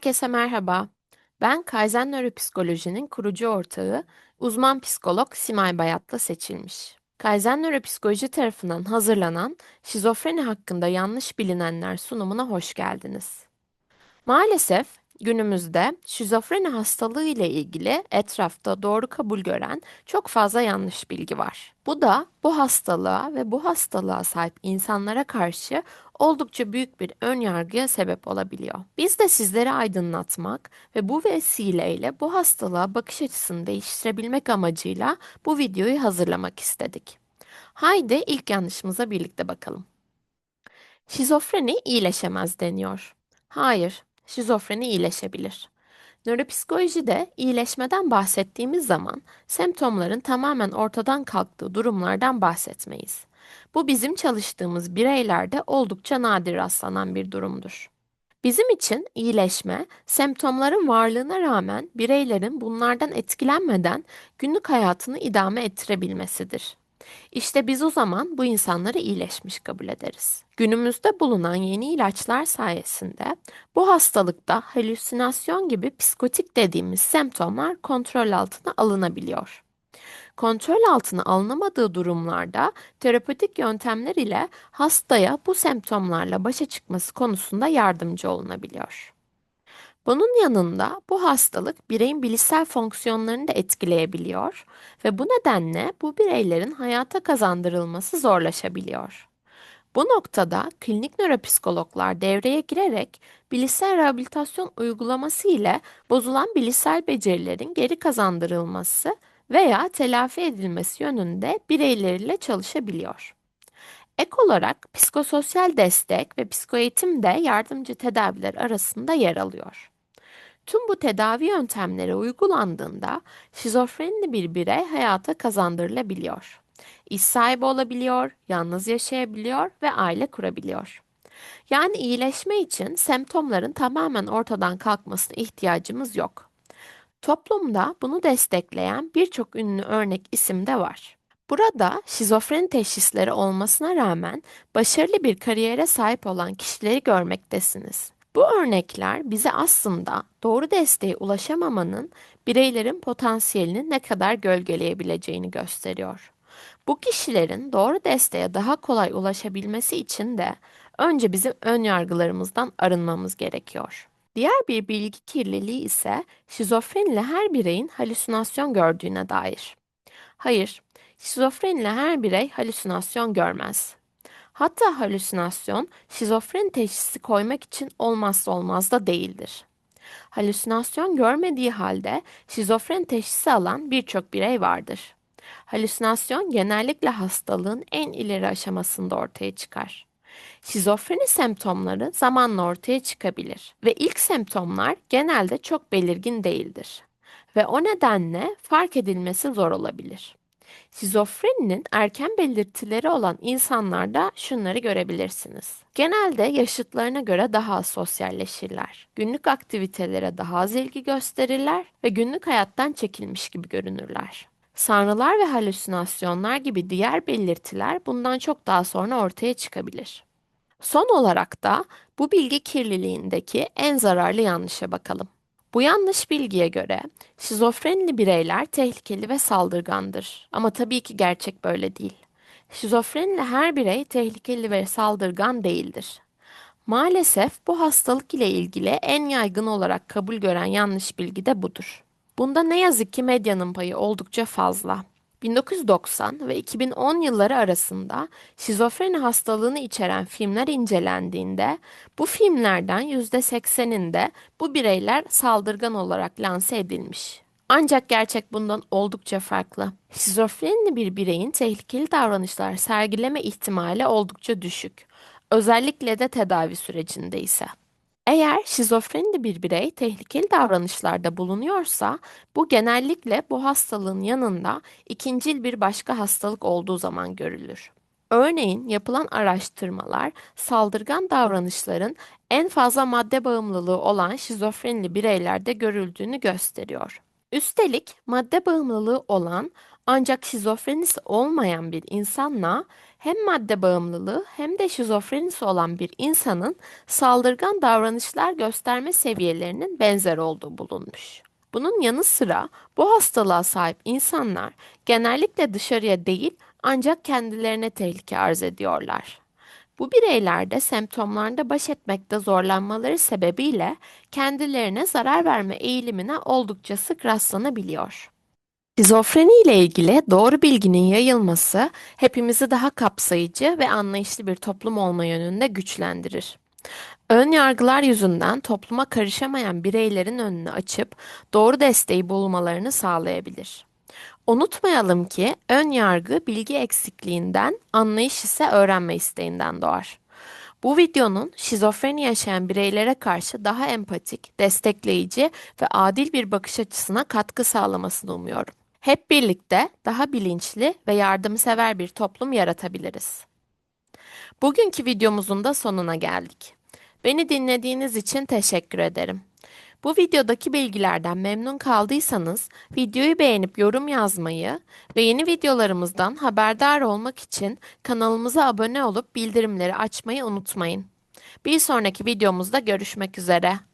Herkese merhaba. Ben Kaizen Nöropsikoloji'nin kurucu ortağı, uzman psikolog Simay Bayat'la seçilmiş. Kaizen Nöropsikoloji tarafından hazırlanan Şizofreni hakkında yanlış bilinenler sunumuna hoş geldiniz. Maalesef günümüzde şizofreni hastalığı ile ilgili etrafta doğru kabul gören çok fazla yanlış bilgi var. Bu da bu hastalığa ve bu hastalığa sahip insanlara karşı oldukça büyük bir ön yargıya sebep olabiliyor. Biz de sizleri aydınlatmak ve bu vesileyle bu hastalığa bakış açısını değiştirebilmek amacıyla bu videoyu hazırlamak istedik. Haydi ilk yanlışımıza birlikte bakalım. Şizofreni iyileşemez deniyor. Hayır, şizofreni iyileşebilir. Nöropsikolojide iyileşmeden bahsettiğimiz zaman semptomların tamamen ortadan kalktığı durumlardan bahsetmeyiz. Bu bizim çalıştığımız bireylerde oldukça nadir rastlanan bir durumdur. Bizim için iyileşme, semptomların varlığına rağmen bireylerin bunlardan etkilenmeden günlük hayatını idame ettirebilmesidir. İşte biz o zaman bu insanları iyileşmiş kabul ederiz. Günümüzde bulunan yeni ilaçlar sayesinde bu hastalıkta halüsinasyon gibi psikotik dediğimiz semptomlar kontrol altına alınabiliyor. Kontrol altına alınamadığı durumlarda terapötik yöntemler ile hastaya bu semptomlarla başa çıkması konusunda yardımcı olunabiliyor. Bunun yanında bu hastalık bireyin bilişsel fonksiyonlarını da etkileyebiliyor ve bu nedenle bu bireylerin hayata kazandırılması zorlaşabiliyor. Bu noktada klinik nöropsikologlar devreye girerek bilişsel rehabilitasyon uygulaması ile bozulan bilişsel becerilerin geri kazandırılması veya telafi edilmesi yönünde bireyleriyle çalışabiliyor. Ek olarak psikososyal destek ve psikoeğitim de yardımcı tedaviler arasında yer alıyor. Tüm bu tedavi yöntemleri uygulandığında şizofrenli bir birey hayata kazandırılabiliyor. İş sahibi olabiliyor, yalnız yaşayabiliyor ve aile kurabiliyor. Yani iyileşme için semptomların tamamen ortadan kalkmasına ihtiyacımız yok. Toplumda bunu destekleyen birçok ünlü örnek isim de var. Burada şizofreni teşhisleri olmasına rağmen başarılı bir kariyere sahip olan kişileri görmektesiniz. Bu örnekler bize aslında doğru desteğe ulaşamamanın bireylerin potansiyelini ne kadar gölgeleyebileceğini gösteriyor. Bu kişilerin doğru desteğe daha kolay ulaşabilmesi için de önce bizim ön yargılarımızdan arınmamız gerekiyor. Diğer bir bilgi kirliliği ise şizofreniyle her bireyin halüsinasyon gördüğüne dair. Hayır, şizofreniyle her birey halüsinasyon görmez. Hatta halüsinasyon şizofren teşhisi koymak için olmazsa olmaz da değildir. Halüsinasyon görmediği halde şizofren teşhisi alan birçok birey vardır. Halüsinasyon genellikle hastalığın en ileri aşamasında ortaya çıkar. Şizofreni semptomları zamanla ortaya çıkabilir ve ilk semptomlar genelde çok belirgin değildir ve o nedenle fark edilmesi zor olabilir. Şizofreninin erken belirtileri olan insanlarda şunları görebilirsiniz. Genelde yaşıtlarına göre daha az sosyalleşirler. Günlük aktivitelere daha az ilgi gösterirler ve günlük hayattan çekilmiş gibi görünürler. Sanrılar ve halüsinasyonlar gibi diğer belirtiler bundan çok daha sonra ortaya çıkabilir. Son olarak da bu bilgi kirliliğindeki en zararlı yanlışa bakalım. Bu yanlış bilgiye göre şizofrenli bireyler tehlikeli ve saldırgandır. Ama tabii ki gerçek böyle değil. Şizofrenli her birey tehlikeli ve saldırgan değildir. Maalesef bu hastalık ile ilgili en yaygın olarak kabul gören yanlış bilgi de budur. Bunda ne yazık ki medyanın payı oldukça fazla. 1990 ve 2010 yılları arasında şizofreni hastalığını içeren filmler incelendiğinde bu filmlerden %80'inde bu bireyler saldırgan olarak lanse edilmiş. Ancak gerçek bundan oldukça farklı. Şizofrenli bir bireyin tehlikeli davranışlar sergileme ihtimali oldukça düşük. Özellikle de tedavi sürecinde ise. Eğer şizofrenli bir birey tehlikeli davranışlarda bulunuyorsa bu genellikle bu hastalığın yanında ikincil bir başka hastalık olduğu zaman görülür. Örneğin yapılan araştırmalar saldırgan davranışların en fazla madde bağımlılığı olan şizofrenli bireylerde görüldüğünü gösteriyor. Üstelik madde bağımlılığı olan ancak şizofrenisi olmayan bir insanla hem madde bağımlılığı hem de şizofrenisi olan bir insanın saldırgan davranışlar gösterme seviyelerinin benzer olduğu bulunmuş. Bunun yanı sıra bu hastalığa sahip insanlar genellikle dışarıya değil ancak kendilerine tehlike arz ediyorlar. Bu bireylerde semptomlarda baş etmekte zorlanmaları sebebiyle kendilerine zarar verme eğilimine oldukça sık rastlanabiliyor. Şizofreni ile ilgili doğru bilginin yayılması hepimizi daha kapsayıcı ve anlayışlı bir toplum olma yönünde güçlendirir. Ön yargılar yüzünden topluma karışamayan bireylerin önünü açıp doğru desteği bulmalarını sağlayabilir. Unutmayalım ki ön yargı bilgi eksikliğinden, anlayış ise öğrenme isteğinden doğar. Bu videonun şizofreni yaşayan bireylere karşı daha empatik, destekleyici ve adil bir bakış açısına katkı sağlamasını umuyorum. Hep birlikte daha bilinçli ve yardımsever bir toplum yaratabiliriz. Bugünkü videomuzun da sonuna geldik. Beni dinlediğiniz için teşekkür ederim. Bu videodaki bilgilerden memnun kaldıysanız videoyu beğenip yorum yazmayı ve yeni videolarımızdan haberdar olmak için kanalımıza abone olup bildirimleri açmayı unutmayın. Bir sonraki videomuzda görüşmek üzere.